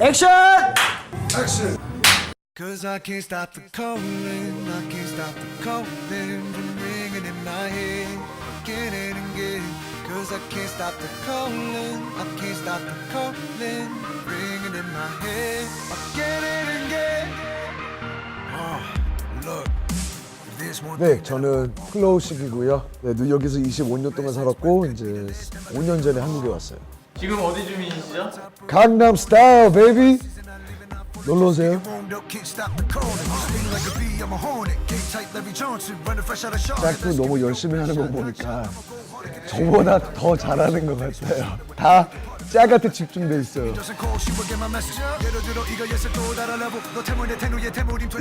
액션! Cause I can't stop the calling, I can't stop the calling from ringing in my head again and again. Cause I can't stop the calling, I can't stop the calling ringing in my head again and again. Oh, look, this one 네, 저는 클로우식이고요. 네, 뉴욕에서 25년 동안 살았고 이제 5년 전에 한국에 왔어요. 지금 어디 주민이시죠? 강남 스타일 베이비. 놀러 오세요. 짝도 너무 열심히 하는 거 보니까 저보다 더 잘하는 것 같아요. 다 짝한테 집중돼 있어요.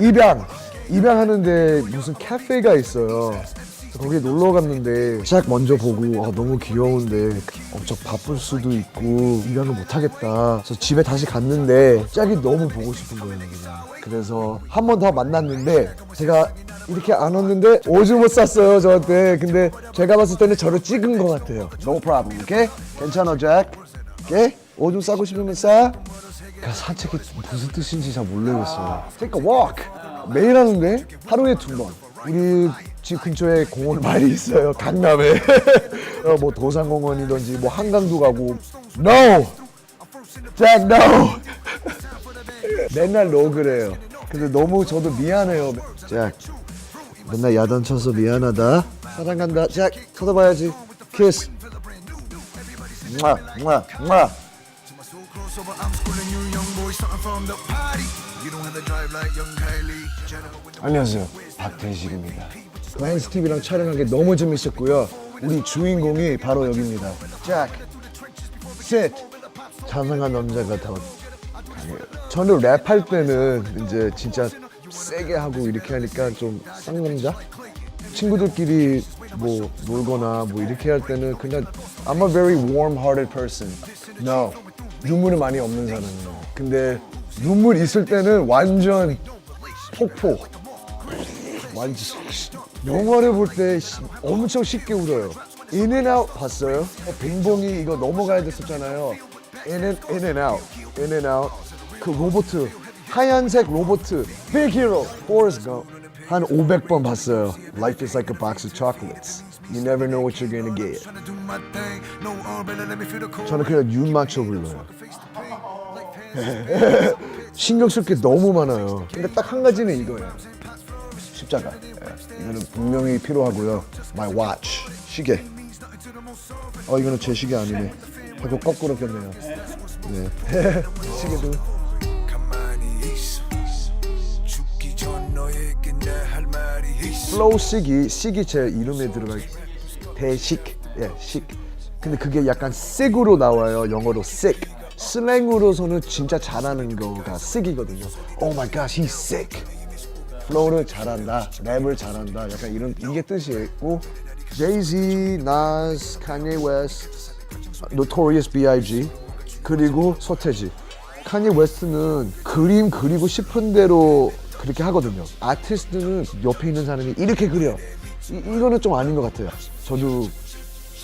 입양 입양하는데 무슨 카페가 있어요. 거기 놀러 갔는데 짝 먼저 보고 아, 너무 귀여운데 엄청 바쁠 수도 있고 입양을 못 하겠다. 그래서 집에 다시 갔는데 짝이 너무 보고 싶은 거예요. 그냥. 그래서 한 번 더 만났는데 제가 이렇게 안 왔는데 오줌 못 쌌어요 저한테. 근데 제가 봤을 때는 저를 찍은 것 같아요. No problem, 오케이? 괜찮아 잭. 오케이? 오줌 싸고 싶으면 싸. 그 산책이 무슨 뜻인지 잘 모르겠어요. Take a walk. 매일 하는데 하루에 두 번. 우리 집 근처에 공원 많이 있어요. 강남에. 어, 뭐 도산공원이든지 뭐 한강도 가고. No. 잭 no. 맨날 no 그래요. 근데 너무 저도 미안해요. 잭. 맨날 야단 쳐서 미안하다. 사랑한다. 잭 쳐다봐야지. 키스. 므아 므 아 안녕하세요. 박태식입니다. TV랑 촬영한 게 너무 재밌었고요. 우리 주인공이 바로 여기입니다. 잭, sit. 자상한 남자가 더 강해요. 저는 랩할 때는 이제 진짜 세게 하고 이렇게 하니까 좀 쌍남자? 친구들끼리 뭐 놀거나 뭐 이렇게 할 때는 그냥 I'm a very warm-hearted person. No, 눈물이 많이 없는 사람이에요. 근데 눈물 있을 때는 완전 폭포. 완전 영화를 볼 때 엄청 쉽게 울어요. 인앤아웃 봤어요? 어, 빙봉이 이거 넘어가야 됐었잖아요. 인앤 인앤아웃, 인앤아웃. 그 로보트 하얀색 로보트 Hero, Forrest Gump 한 500번 봤어요. Life is like a box of chocolates. You never know what you're gonna get. 저는 그냥 윤 맞춰 불러요. 신경 쓸 게 너무 많아요. 근데 딱 한 가지는 이거예요. 십자가. 예, 이거는 분명히 필요하고요. My watch. 시계. 어 이거는 제 시계 아니네. 하고 거꾸로 꼈네요. 네. 시계도. 플로우 식이 식이 제 이름에 들어가 있- 대식 예 식. 근데 그게 약간 sick으로 나와요 영어로 sick. 슬랭으로서는 진짜 잘하는 거가 sick이거든요. Oh my gosh, he's sick. 플로우를 잘한다, 랩을 잘한다, 약간 이런 이게 뜻이고 Jay-Z, Nas, Kanye West, Notorious B.I.G. 그리고 서태지. 카니 웨스트는 그림 그리고 싶은 대로 그렇게 하거든요. 아티스트는 옆에 있는 사람이 이렇게 그려. 이, 이거는 좀 아닌 것 같아요. 저도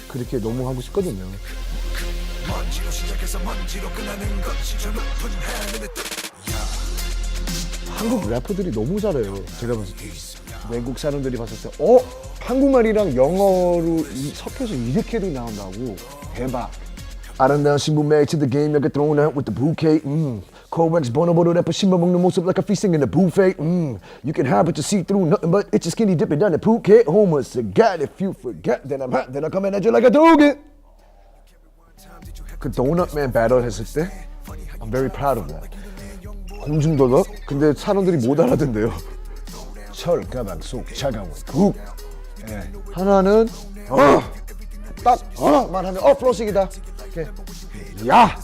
그렇게 너무 하고 싶거든요. 먼지로 시작해서 먼지로 끝나는 것이 저 높은 하늘의 뜻. 한국 래퍼들이 너무 잘해요. 제가 봤을 때. 외국 사람들이 봤을 때, 어? 한국말이랑 영어로 이- 섞여서 이렇게도 나온다고. 대박. 아름다운 신부 married to the game, you're thrown out with the bouquet. Mm. Corex bonoboro 래퍼 씹어 먹는 모습 like a feasting in a buffet. Mm. You can hide but you see through nothing but it's a skinny dipping down the Phuket. Homeless, God, if you forget, then I'm hot, then I'm coming at you like a doogie. 그 도넛 맨 배럴 했을 때 I'm very proud of that. 공중도덕? 근데 사람들이 못 알아듣는데요. 철 가방 속 차가운 국. 예. 하나는 어! 딱 어! 말하면 어 플러식이다. 이렇게 야!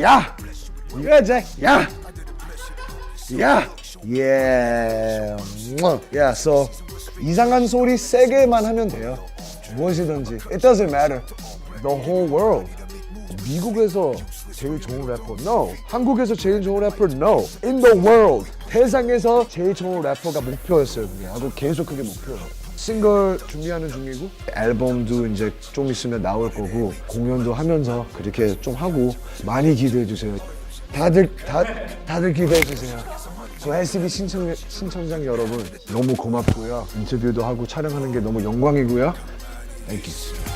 야! 야, 잭! 야! 야! 예. 야, so 이상한 소리 세게만 하면 돼요. 무엇이든지. It doesn't matter. The whole world. 미국에서 제일 좋은 래퍼 no 한국에서 제일 좋은 래퍼 no in the world 세상에서 제일 좋은 래퍼가 목표였어요 그게 하고 계속 그게 목표예요 싱글 준비하는 중이고 앨범도 이제 좀 있으면 나올 거고 공연도 하면서 그렇게 좀 하고 많이 기대해 주세요. 다들 다 다들 기대해 주세요. 저 SB 신청 신청장 여러분 너무 고맙고요. 인터뷰도 하고 촬영하는 게 너무 영광이고요. You.